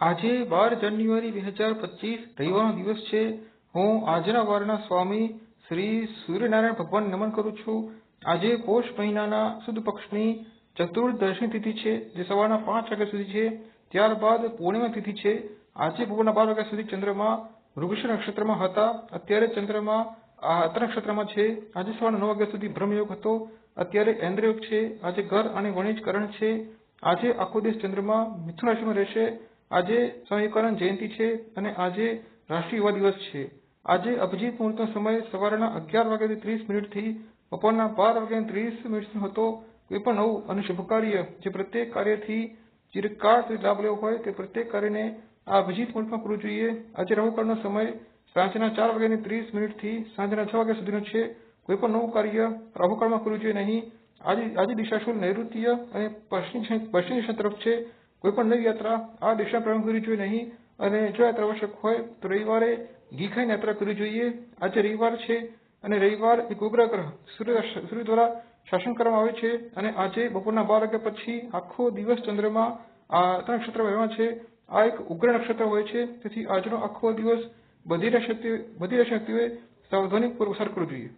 આજે બાર જાન્યુઆરી બે હજાર પચીસ રવિવારનો દિવસ છે. હું આજના વારના સ્વામી શ્રી સૂર્યનારાયણ ભગવાન નમન કરું છું. આજે પોષ મહિનાના સુદ પક્ષની ચતુર્દશી તિથિ છે, જે સવારના પાંચ વાગ્યા સુધી છે. ત્યારબાદ પૂર્ણિમા તિથિ છે. આજે બપોરના બાર વાગ્યા સુધી ચંદ્રમા વૃક્ષ નક્ષત્રમાં હતા. અત્યારે ચંદ્રમા આ હસ્ત નક્ષત્રમાં છે. આજે સવારના નવ વાગ્યા સુધી ભ્રમયોગ હતો. અત્યારે ઇન્દ્રયોગ છે. આજે ઘર અને વણિજ કરણ છે. આજે આખો દિવસ ચંદ્રમા મિથુન રાશિમાં રહેશે. આજે સ્વામી વિવેકાનંદ જયંતિ છે અને આજે રાષ્ટ્રીય યુવા દિવસ છે. આજે અભિજીત મુહૂર્તનો સમય સવારના અગિયાર વાગ્યાથી ત્રીસ મિનિટથી બપોરના બાર વાગ્યાની ત્રીસ મિનિટ હતો. કોઈ પણ નવું અને શુભ કાર્ય જે પ્રત્યેક કાર્યથી ચિરકાળથી લાભ લેવો હોય તે પ્રત્યેક કાર્યને આ અભિજીત મુહૂર્તમાં કરવું જોઈએ. આજે રાહુકાળનો સમય સાંજના ચાર વાગ્યાની ત્રીસ મિનિટથી સાંજના છ વાગ્યા સુધીનો છે. કોઈ પણ નવું કાર્ય રાહુકાળમાં કરવું જોઈએ નહીં. આજે આજે દિશા શુલ નૈઋત્ય અને પશ્ચિમ પશ્ચિમ દિશા તરફ છે. કોઈ પણ નવી યાત્રા આ દિશા પ્રારંભ કરવી જોઈએ નહીં. અને જો યાત્રા આવશ્યક હોય તો રવિવારે ઘી ખાઈને યાત્રા કરવી જોઈએ. આજે રવિવાર છે અને રવિવાર એક ઉગ્ર ગ્રહ સૂર્ય સૂર્ય દ્વારા શાસન કરવામાં આવે છે અને આજે બપોરના બાર વાગ્યા પછી આખો દિવસ ચંદ્રમાં આ ત્રણ નક્ષત્ર રહેવા છે. આ એક ઉગ્ર નક્ષત્ર હોય છે. તેથી આજનો આખો દિવસ બધી શક્તિ બધી શક્તિઓએ સાવધાનીપૂર્વક પસાર કરવો જોઈએ.